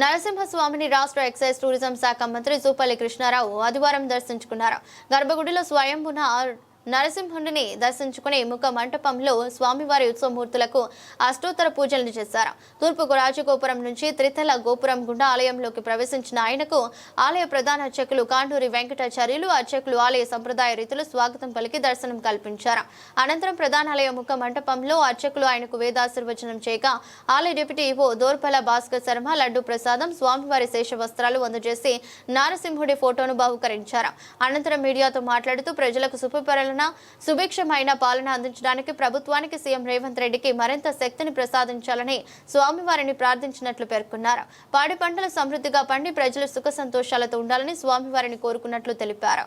నరసింహస్వామిని రాష్ట్ర excise tourism శాఖ మంత్రి జూపల్లి కృష్ణారావు ఆదివారం దర్శించుకున్నారు. గర్భగుడిలో స్వయంభున నరసింహుడిని దర్శించుకుని ముఖ మంటపంలో స్వామివారి ఉత్సవమూర్తులకు అష్టోత్తర పూజలను చేశారు. తూర్పుకు రాజగోపురం నుంచి త్రితల గోపురం గుండా ఆలయంలోకి ప్రవేశించిన ఆయనకు ఆలయ ప్రధాన అర్చకులు కాండూరి వెంకటాచార్యులు అర్చకులు ఆలయ సంప్రదాయ రీతిలో స్వాగతం పలికి దర్శనం కల్పించారు. అనంతరం ప్రధానాలయ ముఖ మంటపంలో అర్చకులు ఆయనకు వేదాశీర్వచనం చేయగా ఆలయ డిప్యూటీ ఈవో దోర్పల భాస్కర్ శర్మ లడ్డు ప్రసాదం స్వామివారి శేష వస్త్రాలు అందజేసి నారసింహుడి ఫోటోను బహుకరించారు. అనంతరం మీడియాతో మాట్లాడుతూ ప్రజలకు సుపరిపాలన సుభిక్షమైన పాలన అందించడానికి ప్రభుత్వానికి సీఎం రేవంత్ రెడ్డికి మరింత శక్తిని ప్రసాదించాలని స్వామివారిని ప్రార్థించినట్లు పేర్కొన్నారు. పాడి పంటలు సమృద్ధిగా పండి ప్రజలు సుఖ సంతోషాలతో ఉండాలని స్వామివారిని కోరుకున్నట్లు తెలిపారు.